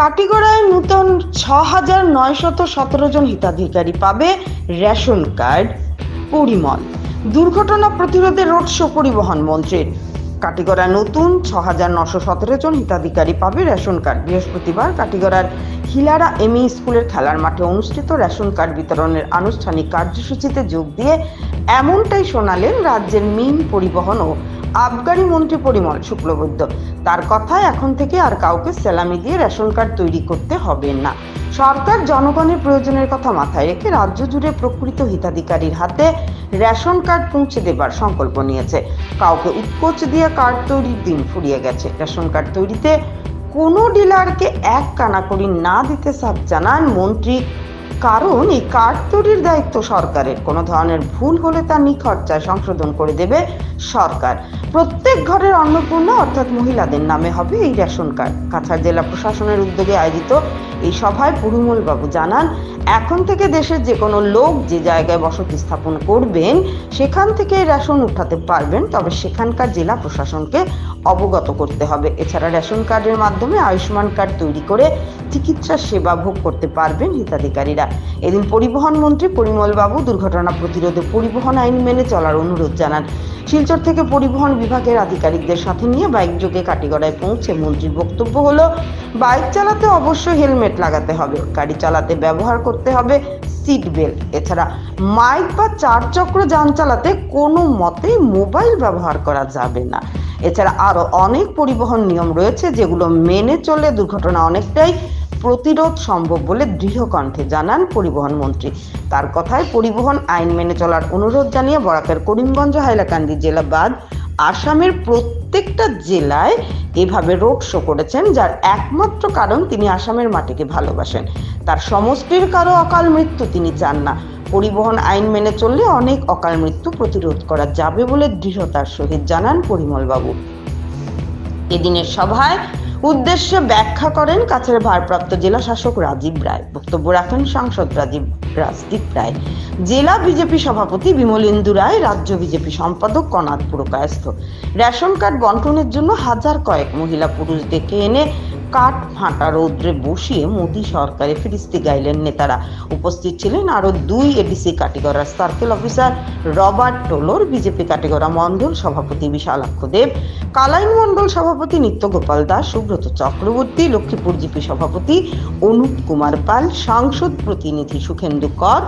কাটিগড়ায় নূতন ছ হাজার নয়শত সতেরো জন হিতাধিকারী পাবে রেশন কার্ড, পরিমল। দুর্ঘটনা প্রতিরোধে রোড শো পরিবহন মন্ত্রীর। কাটিগড়ায় নতুন ছ হাজার নশো সতেরো জন হিতাধিকারী পাবে রেশন কার্ড। বৃহস্পতিবার কাটিগড়ার হিলারা এমই স্কুলের খেলার মাঠে অনুষ্ঠিত রেশন কার্ড বিতরণের আনুষ্ঠানিক কার্যসূচিতে যোগ দিয়ে এমনটাই শোনালেন রাজ্যের মিন পরিবহন ও আবগারি মন্ত্রী পরিমল শুক্লবৈদ্য। তার কথায় এখন থেকে আর কাউকে সেলামি দিয়ে রেশন কার্ড তৈরি করতে হবে না। সরকার জনগণের প্রয়োজনের কথা মাথায় রেখে রাজ্য জুড়ে প্রকৃত হিতাধিকারীর হাতে রেশন কার্ড পৌঁছে দেবার সংকল্প নিয়েছে। কাউকে উৎকোচ দিয়ে কার্ড তৈরির দিন ফুরিয়ে গেছে। রেশন কার্ড তৈরিতে কোনো ডিলারকে এক কানাকড়ি না দিতে সাফ জানান মন্ত্রী কারণ এই কার্ড তৈরির দায়িত্ব সরকারের। কোনো ধরনের ভুল হলে তা নিখরচায় সংশোধন করে দেবে সরকার। প্রত্যেক ঘরের অন্নপূর্ণা অর্থাৎ মহিলাদের নামে হবে এই রেশন কার্ড। কাছাড় জেলা প্রশাসনের উদ্যোগে আয়োজিত এই সভায় বাবু জানান, এখন থেকে দেশের যে কোনো লোক যে জায়গায় বসতি স্থাপন করবেন, সেখান থেকে রেশন উঠাতে পারবেন, তবে সেখানকার জেলা প্রশাসনকে অবগত করতে হবে। এছাড়া রেশন কার্ডের মাধ্যমে আয়ুষ্মান কার্ড তৈরি করে চিকিৎসা সেবা ভোগ করতে পারবেন হিতাধিকারীরা। এদিন পরিবহন মন্ত্রী পরিমল বাবু দুর্ঘটনা প্রতিরোধে পরিবহন আইন মেনে চলার অনুরোধ জানান। শিলচর থেকে পরিবহন বিভাগের আধিকারিকদের সাথে নিয়ে বাইক যোগে কাটিগড়ায় পৌঁছে মন্ত্রীর বক্তব্য হলো, বাইক চালাতে অবশ্যই হেলমেট লাগাতে হবে, গাড়ি চালাতে ব্যবহার করতে হবে সিট বেল্ট এছাড়া মাইক বা চার চক্র যান চালাতে কোনো মতেই মোবাইল ব্যবহার করা যাবে না। এছাড়া আরও অনেক পরিবহন নিয়ম রয়েছে যেগুলো মেনে চলে দুর্ঘটনা অনেকটাই প্রতিরোধ সম্ভব বলে দৃঢ় কণ্ঠে জানান পরিবহন মন্ত্রী। তার কথায় পরিবহন আইন মেনে চলার অনুরোধ জানিয়ে বরাকের করিমগঞ্জ হাইলাকান্দি জেলা বাদ আসামের প্রত্যেকটা জেলায় এভাবে রোড শো করেছেন, যার একমাত্র কারণ তিনি আসামের মাটিকে ভালোবাসেন। তার সমষ্টির কারও অকাল মৃত্যু তিনি চান না। পরিবহন আইন মেনে চললে অনেক অকাল মৃত্যু প্রতিরোধ করা যাবে বলে দৃঢ়তার সহিত জানান পরিমলবাবু। এদিনের সভায় উদ্দেশ্যে ব্যাখ্যা করেন কাছের ভারপ্রাপ্ত জেলা শাসক রাজীব রায়। বক্তব্য রাখেন সাংসদ রাজীব, রাজদীপ রায়। জেলা বিজেপি সভাপতি বিমলেন্দু রায়, রাজ্য বিজেপি সম্পাদক কনাদ পুরকায়স্থ। রেশন কার্ড বন্টনের জন্য হাজার কয়েক মহিলা পুরুষ ডেকে এনে কাঠ ফাঁটা রৌদ্রে বসিয়ে মোদী সরকারে ফিরিস্তি গাইলেন নেতারা। উপস্থিত ছিলেন আরও দুই ADC কাটিগড়ার circle officer Robert Tolor BJP Katigorah mandal সভাপতি বিশালাক্ষ দেব কালাইন মণ্ডল সভাপতি নিত্যগোপাল দাস সুব্রত চক্রবর্তী লক্ষ্মীপুর জিপি সভাপতি অনুপ কুমার পাল সাংসদ প্রতিনিধি সুখেন্দু কর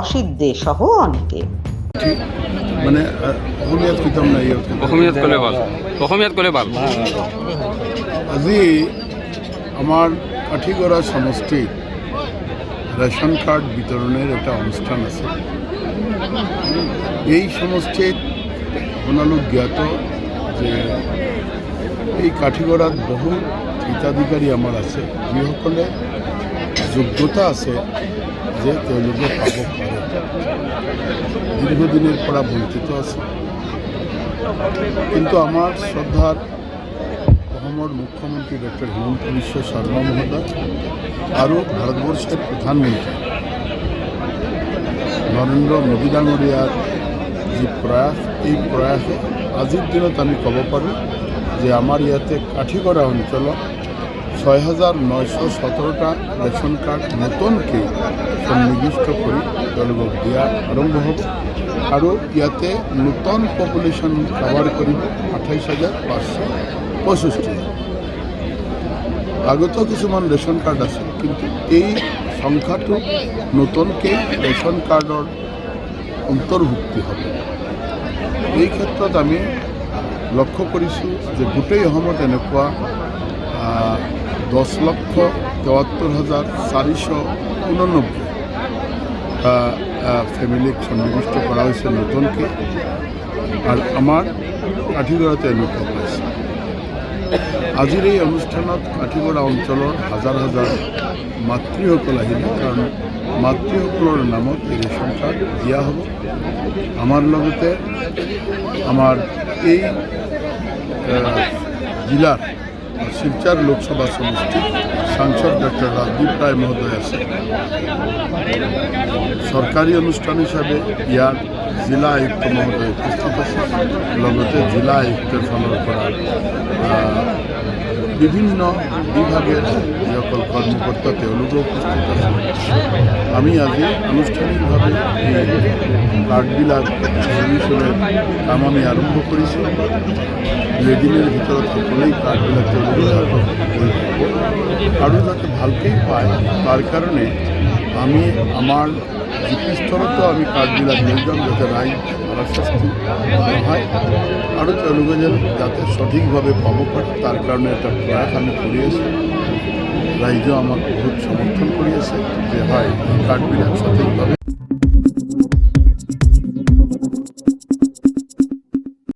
অসিত দে সহ অনেকে। মানে অসমীয়াত কিতাম নাই অসমীয়াত ক'লে ভালো। অসমীয়াত ক'লে ভালো। আজি আমার কাঠিগড়া সমষ্টিত রেশন কার্ড বিতরণের একটা অনুষ্ঠান আছে। এই সমষ্টিত আপোনালোক জ্ঞাত যে এই কাঠিগড়াত বহু হিতাধিকাৰী আমাৰ আছে, যিসকলে যোগ্যতা আছে যে তেওঁলোকে পাব পাৰে। দীৰ্ঘদিনৰ পৰা বঞ্চিত আছে। কিন্তু আমাৰ শ্ৰদ্ধাৰ অসমৰ মুখ্যমন্ত্ৰী ডক্টৰ হিমন্ত বিশ্ব শৰ্মা মহোদয় আৰু ভাৰতবৰ্ষৰ প্ৰধানমন্ত্ৰী নৰেন্দ্ৰ মোদী ডাঙৰীয়াৰ যি প্ৰয়াস, এই প্ৰয়াসে আজিৰ দিনত আমি ক'ব পাৰোঁ যে আমাৰ ইয়াতে কাঠিগড়া অঞ্চলত ছয় হাজাৰ নশ সতেরোটা রেশন কার্ড নতুনকে সন্নিবিষ্ট কৰি তেওঁলোকক দিয়া আৰম্ভ হ'ব। আৰু ইয়াতে নতুন পপুলেশ্যন কাভাৰ কৰিব আঠাইছ হাজাৰ পাঁচশো পঁয়ষষ্ঠি আগতো কিছুমান ৰেচন কাৰ্ড আছে, কিন্তু এই সংখ্যাটো নতুনকৈ ৰেচন কাৰ্ডৰ অন্তৰ্ভুক্তি হ'ব। এই ক্ষেত্ৰত আমি লক্ষ্য কৰিছোঁ যে গোটেই অসমত এনেকুৱা দহ লক্ষ তেসত্তৰ হাজাৰ চাৰিশ ঊননব্বৈ ফেমিলিক সন্নিবিষ্ট কৰা হৈছে নতুনকৈ। আৰু আমাৰ কাঠিগড়াতে এনেকুৱা। আজিৰ এই অনুষ্ঠানত কাঠিগড়া অঞ্চলৰ হাজাৰ হাজাৰ মাতৃসকল আহিলে কাৰণ মাতৃসকলৰ নামত এই ৰেচন কাৰ্ড দিয়া হ'ব। আমাৰ লগতে আমাৰ এই জিলাৰ শিলচৰ লোকসভা সমষ্টিত সাংসদ ডক্টৰ ৰাজদীপ ৰায় মহোদয় আছে। চৰকাৰী অনুষ্ঠান হিচাপে ইয়াৰ জিলা আয়ুক্ত মহোদয় উপস্থিত আছে। লগতে জিলা আয়ুক্তৰ ফালৰ পৰা বিভিন্ন বিভাগের সকল কর্মকর্তা তেওঁলোকো উপস্থিত আছে আমি আজি আনুষ্ঠানিকভাৱে এই কাৰ্ডবিলাক ডিষ্ট্ৰিবিউশ্যনৰ কাম আমি আৰম্ভ কৰিছোঁ দুদিনৰ ভিতৰত সকলোই কাৰ্ডবিলাক তেওঁলোকৰ হাতত আৰু যাতে ভালকেই পায় তাৰ কাৰণে আমি আমাৰ জিপি স্তৰতো আমি নিয়ে যাম যাতে ৰাইজ আমার শাস্তি হয়। আরও যেন যাতে সঠিকভাবে পাব পারে তার কারণে একটা প্রয়াস আমি কৰি আছোঁ ৰাইজেও আমাক বহুত সমর্থন কৰি আছে যে হয় কাৰ্ডবিলাক সঠিকভাৱে